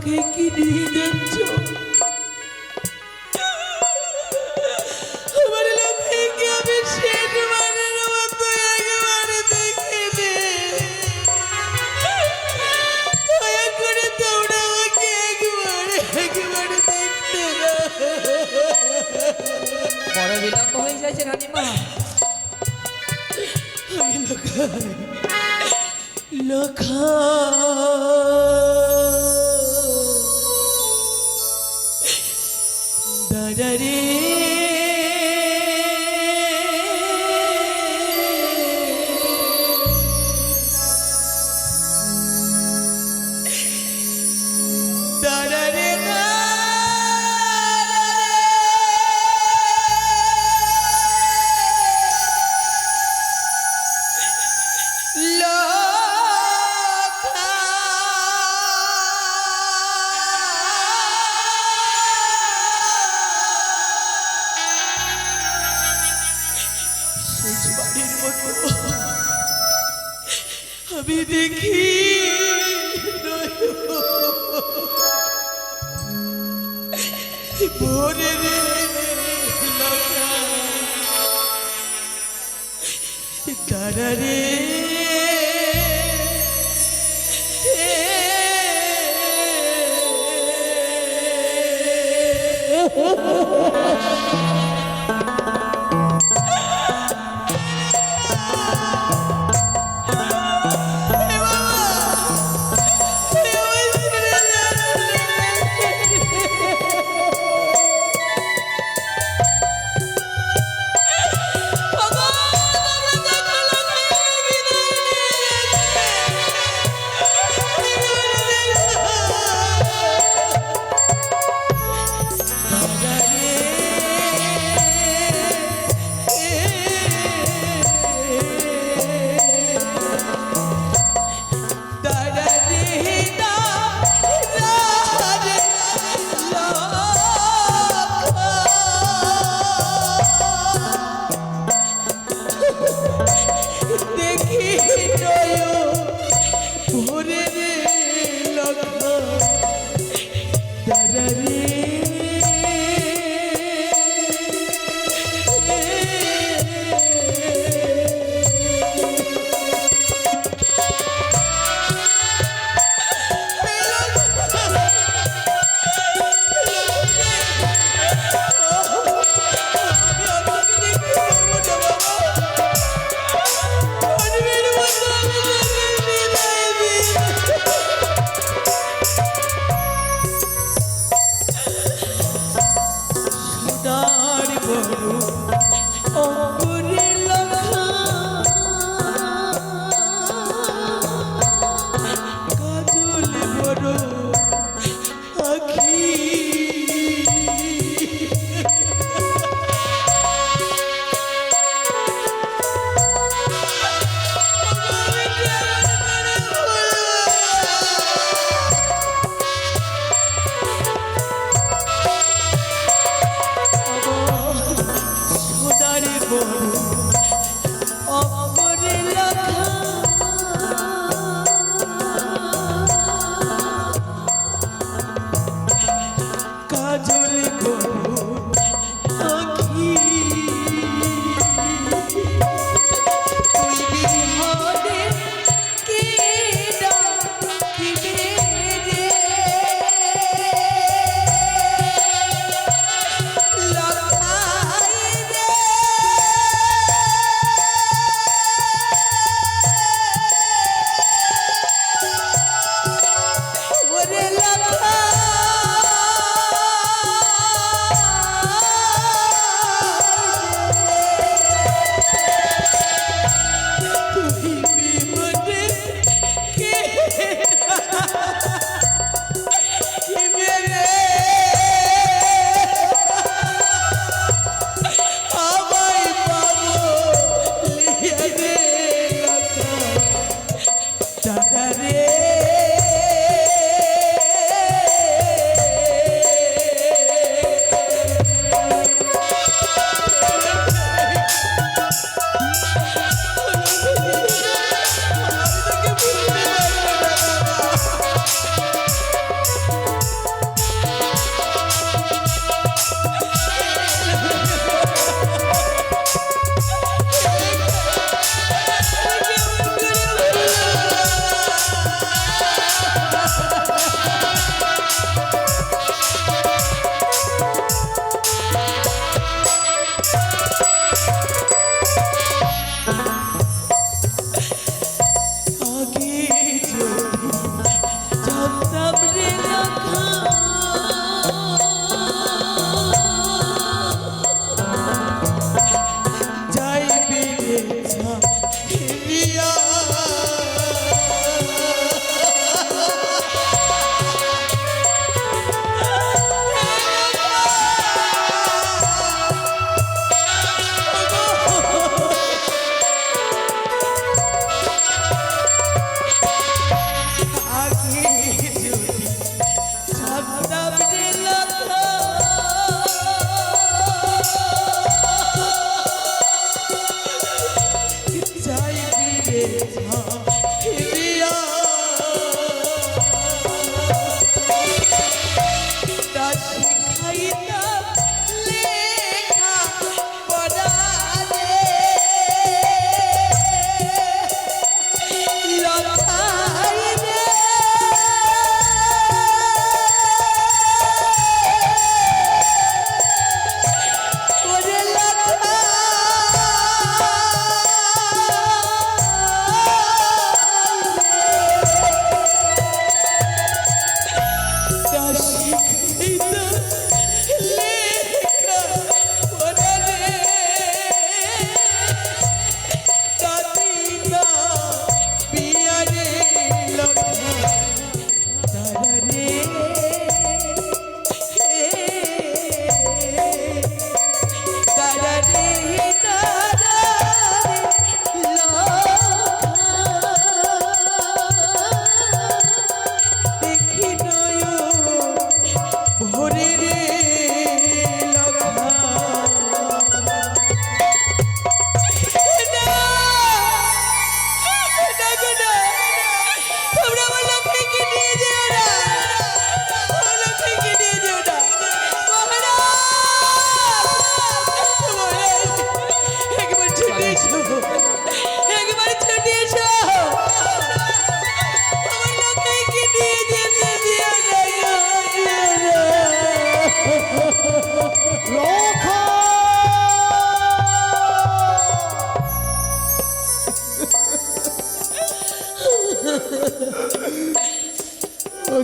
আমার লোকে কি নিয়ে যাচ্ছ? আমার লোকে কি আমি শেষ মানের মতো একেবারে দেখে নে। দয়া করে তোমরা আমাকে একবারে একবারে দেখতে বড় বিলম্ব হয়ে যাচ্ছে রানীমা। আমি লোকাই লোকা Daddy. দেখি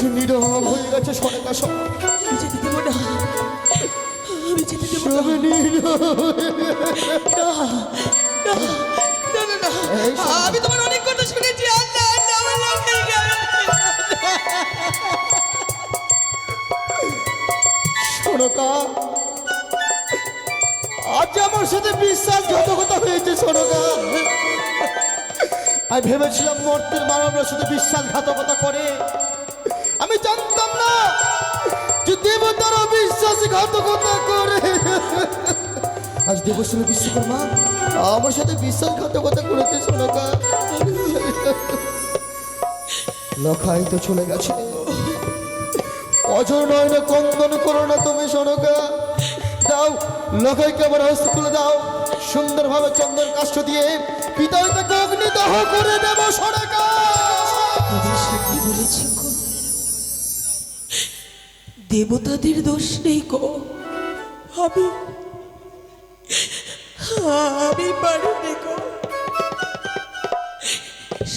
যে নিরহ হয়ে গেছে সরেকা সব। আমি তোমার অনেক কথা শুনেছি। আল্লাহ আল্লাহ সরকা আজ আমার সাথে বিশ্বাস বিশ্বাসঘাতকতা হয়েছে সরকা আমি ভেবেছিলাম মর্তের মা আমরা শুধু বিশ্বাসঘাতকতা করে। বিশ্বাসঘাতকতা করে। আজ দেবশ্রী বিশ্বকর্মা, আমার সাথে বিশ্বাসঘাতকতা করেছে সোনকা। লখাই তো চলে গেছে। অজর নয় না কন্দন করো না তুমি সনকা। দাও, লখাইকে আমার হস্ত তুলে দাও। সুন্দরভাবে চন্দন কাষ্ঠ দিয়ে পিতা তাকে অগ্নিদহ করে দেব সনকা। বলেছি দেবতাদের দোষ নেই গো। আমি আমি পারিনি গো।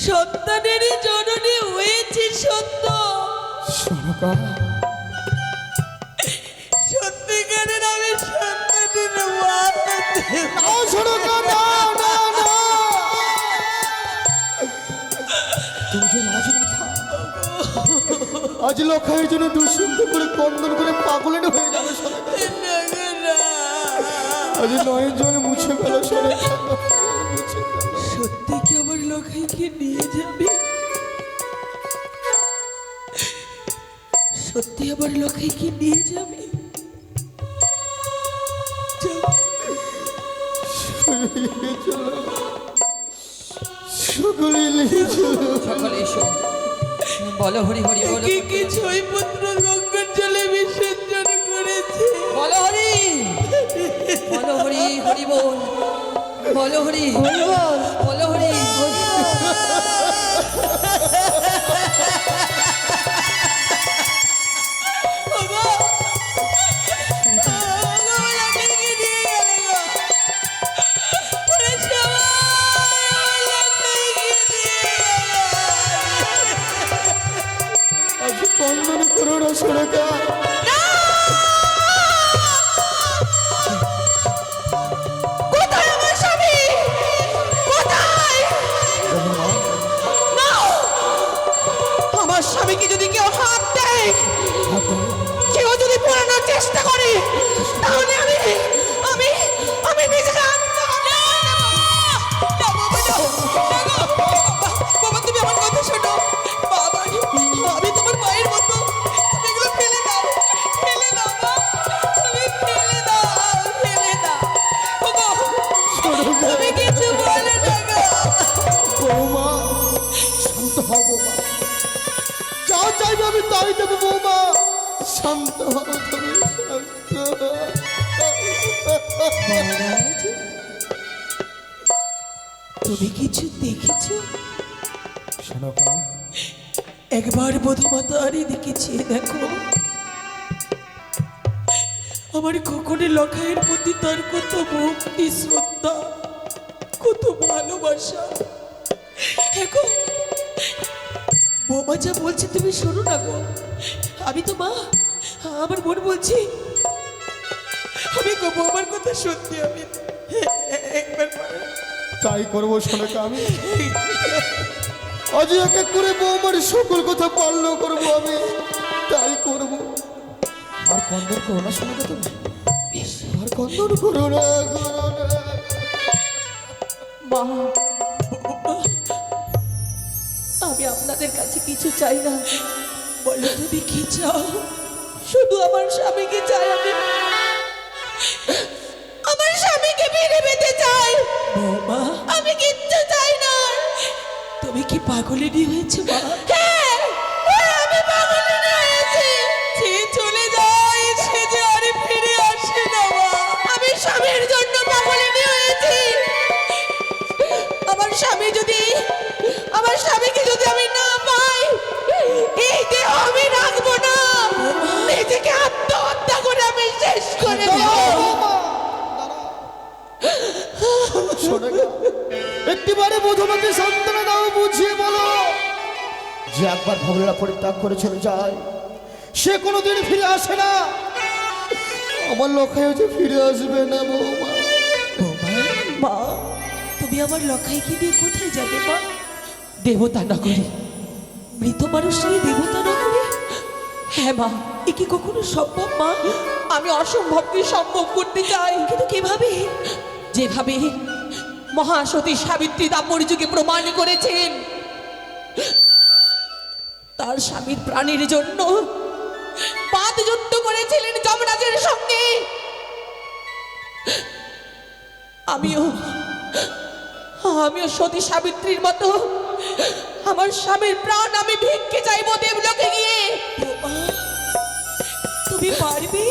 সন্তানেরই জননী হয়েছে সত্য। সত্যিকারের আমি সন্তানের মা। আজ জন্য দুঃসিদ্ধ করে কন্দন করে পাগলেন হয়ে যাবে আজ নয়ন জল মুছে ফেলো। সত্যি কি আমার লখাইকে নিয়ে যাবে? সত্যি আমার লখাইকে নিয়ে যাবে? সকলে সকলে এসো। বলো হরি হরি বলো কি কি পুত্র জলে বিসর্জন করেছে। বলো হরি। বলো হরি হরি বল। বলো হরি। বলো হরি। শান্ত হও তুমি শান্ত তুমি কিছু দেখেছ? একবার প্রথমতার এদিকে চেয়ে দেখো। আমার খোকনের লখাইয়ের প্রতি তার কত ভক্তি শ্রদ্ধা কত ভালোবাসা। এখন বোমা যা বলছে তুমি শোনো না গো। আমি তো মা আমার বোন বলছি। আমি গো বৌমার কথা সত্যি আমি একবার তাই করব সনকা আমি। আজ এক এক করে বৌমার সকল কথা পালন করব আমি। তাই করব। আর কন্দন করো না সনকা তুমি। আর করো না করো না। মা আমি আপনাদের কাছে কিছু চাই না। বলো তুমি কি চাও? শুধু আমার স্বামীকে চাই আমি আমার স্বামীকে ফিরে পেতে চাই। আমি কিচ্ছু চাই না। তুমি কি পাগলে পাগলিনী হয়েছে মা? একটিবারে মধুমাকে সান্ত্বনা দাও বুঝিয়ে বলো। যে একবার ভবলীলা পরিত্যাগ করে চলে যায় সে কোনোদিন ফিরে আসে না। আমার লক্ষায় যে ফিরে আসবে না বৌমা। মা তুমি আমার লখাই কি দিয়ে কোথায় যাবে মা? দেবতা নগরে। মৃত মানুষ নিয়ে দেবতা নগরে? হ্যাঁ মা এ কি কখনো সম্ভব মা? আমি অসম্ভবকে সম্ভব করতে চাই। কিন্তু কীভাবে? যেভাবে মহাসতী সাবিত্রী দাপর যুগে প্রমাণ করেছেন। তার স্বামীর প্রাণীর জন্য পাত যুদ্ধ করেছিলেন যমরাজের সঙ্গে। আমিও আমিও সতী সাবিত্রীর মতো আমার স্বামীর প্রাণ আমি ভিক্ষে চাইব দেবলোকে গিয়ে। তুমি পারবে?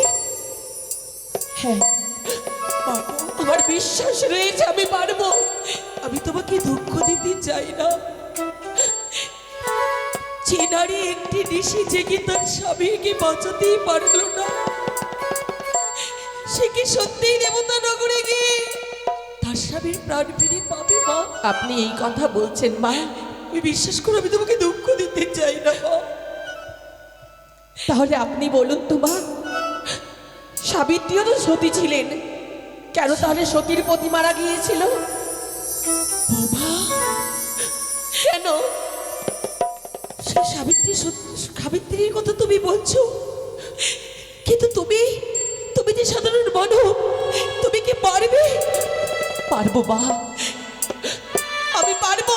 হ্যাঁ। আমার বিশ্বাস রয়েছে, আমি পারব। আমি তোমাকে দুঃখ দিতে চাই না। যে নারী একটি নিশি জেগে তার স্বামীকে বাঁচাতেই পারল না, সে কি সত্যিই দেবতা নগরে গিয়ে তার স্বামীর প্রাণ ফিরে পাবে মা? আপনি এই কথা বলছেন, মা। আমি বিশ্বাস করো আমি তোমাকে দুঃখ দিতে চাই না, মা। তাহলে আপনি বলুন তো, মা সাবিত্রীও তো সতী ছিলেন। কেন তাহলে সতীর পতি মারা গিয়েছিল? কেন? সে সাবিত্রী সাবিত্রীর কথা তুমি বলছো? কিন্তু তুমি তুমি যে সাধারণ মানব তুমি কি পারবে? পারব মা। আমি পারব।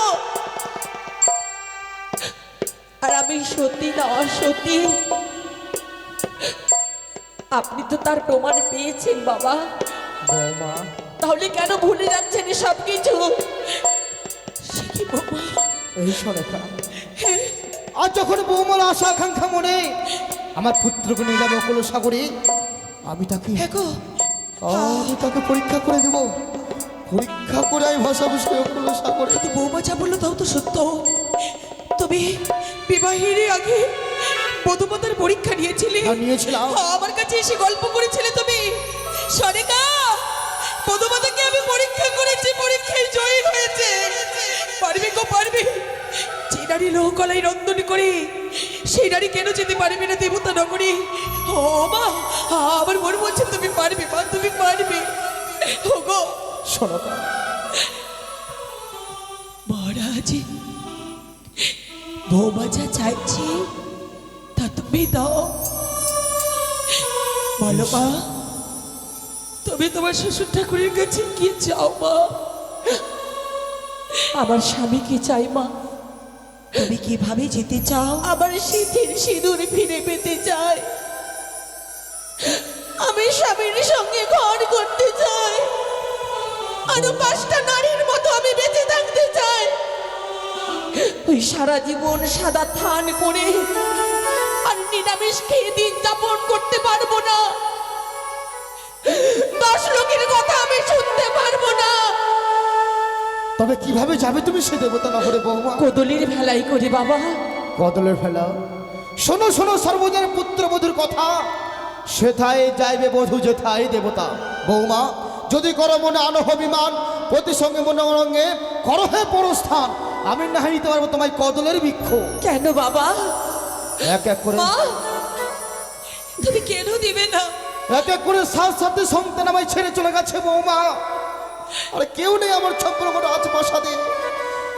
আর আমি সত্যি না অসত্যি আপনি তো তার প্রমাণ পেয়েছেন বাবা। বৌমা। তাহলে কেন ভুলে যাচ্ছেন সব কিছু এই আজ যখন বৌমার আশা আকাঙ্ক্ষা মনে আমার পুত্রকে নিলাম অকুল সাগরে আমি তাকে আমি তাকে পরীক্ষা করে দেব। পরীক্ষা করে আমি ভাসাবো সে অকুল সাগরে। বৌমা যা বলল তাও তো সত্য। তুমি বিবাহের আগে বধুমতার পরীক্ষা নিয়েছিলে। হ্যাঁ, নিয়েছিলাম। আমার কাছে এসে গল্প করেছিলে তুমি। সরেকা বধুমাতাকে আমি পরীক্ষা করেছি, পরীক্ষায় জয়ী হয়েছে। পারবে গো, পারবে। যে নারী লোহকলাই রন্ধন করে, সেই নারী কেন যেতে পারবে না দেবতা নগরী ও মা, আমার মনে বলছে তুমি পারবে, মা, তুমি পারবে। ও গো। সরকা মহারাজ বৌমা যা চাইছি, তা তুমি দাও। বলো মা। তুমি তোমার শ্বশুর ঠাকুরের কাছে কি চাও মা? আমার স্বামীকে চাই মা? তুমি কীভাবে যেতে চাও? আমার সিঁথির সিঁদুর ফিরে পেতে চাই আমি স্বামীর সঙ্গে ঘর করতে চাই। আরও পাঁচটা নারীর মতো আমি বেঁচে থাকতে চাই। ওই সারা জীবন সাদা থান করে আর নিরামিষ খেয়ে দিন যাপন করতে পারব না। দশ লোকের কথা আমি শুনতে পারব না। তবে কীভাবে যাবে তুমি সে দেবতা নগরে বৌমা? কোদলির ভেলাই করে বাবা। কদলের ফেলা শোনো শোনো সর্বজনের পুত্রবধূর কথা। সেথায় যাইবে বধূ যেথায় দেবতা। বৌমা যদি করো মনে আনহ বিমান প্রতি সঙ্গে মনে অঙ্গে করো হে পরস্থান। আমি না নিতে পারব তোমায় কদলের বৃক্ষ। কেন বাবা? এক এক করে তুমি কেন দিবে না? এক করে সাত সাথে সন্তান আমায় ছেড়ে চলে গেছে বৌমা। আর কেউ নেই আমার সম্পর্ক আছে প্রাসাদে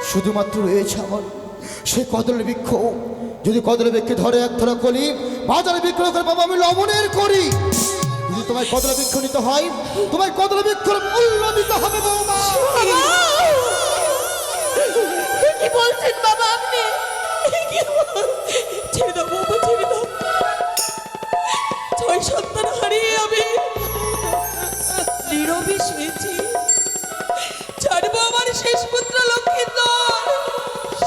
শুধুমাত্র রয়েছে আমার সে কদলের বৃক্ষ। যদি কদলের বৃক্ষে ধরে এক ধরা করি বাজারে বিক্রয় করে বাবা আমি লবণের করি। যদি তোমায় কদলের বৃক্ষ নিতে হয়, তোমায় কদলের বৃক্ষের মূল্য দিতে হবে বৌমা। কি বলছেন বাবা আপনি? নীরবে শুয়েছি ছাড়বো আমার শেষ পুত্র লক্ষ্মীন্দর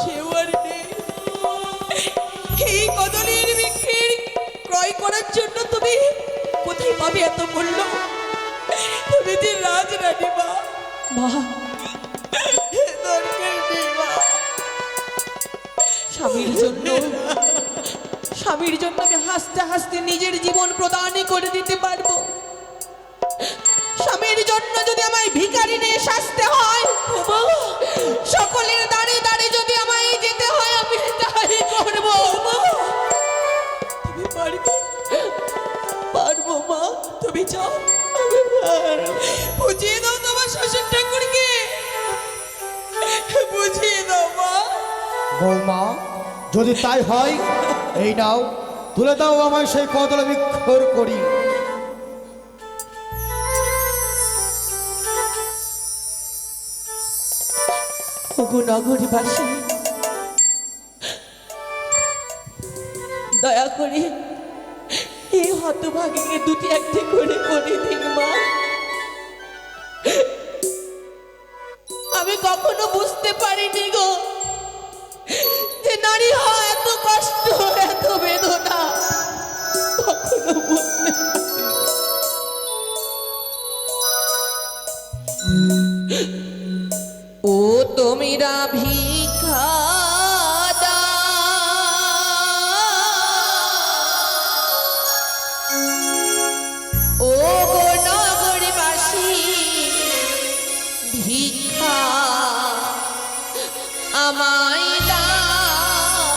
সেও আর নেই। এই কদলের বিক্রির ক্রয় করার জন্য তুমি কোথায় পাবে এত মূল্য? তুমি যে রাজরানী মা। মা। দরকার নেই মা। স্বামীর জন্য স্বামীর জন্য আমি হাসতে হাসতে নিজের জীবন প্রদান করে দিতে পারব। আমায় ভিখারি নিয়ে সাজতে হয়। সকলের দাঁড়ে দাঁড়ে যদি আমায় যেতে হয় আমি তাই করব। তুমি পারবে? পারব মা তুমি চাও? বুঝিয়ে দাও তোমার শ্বশুর ঠাকুরকে। বুঝিয়ে দাও মা। বৌমা যদি তাই হয় এই নাও তুলে দাও আমায় সেই কদল বিক্ষর করি। ওগো নগরীবাসী। দয়া করে এই হতভাগীকে দুটি একটি করে করে দিন, মা। আমি কখনো বুঝতে পারিনি গো যে নারী হয় এত কষ্ট, এত বেদনা। কখনো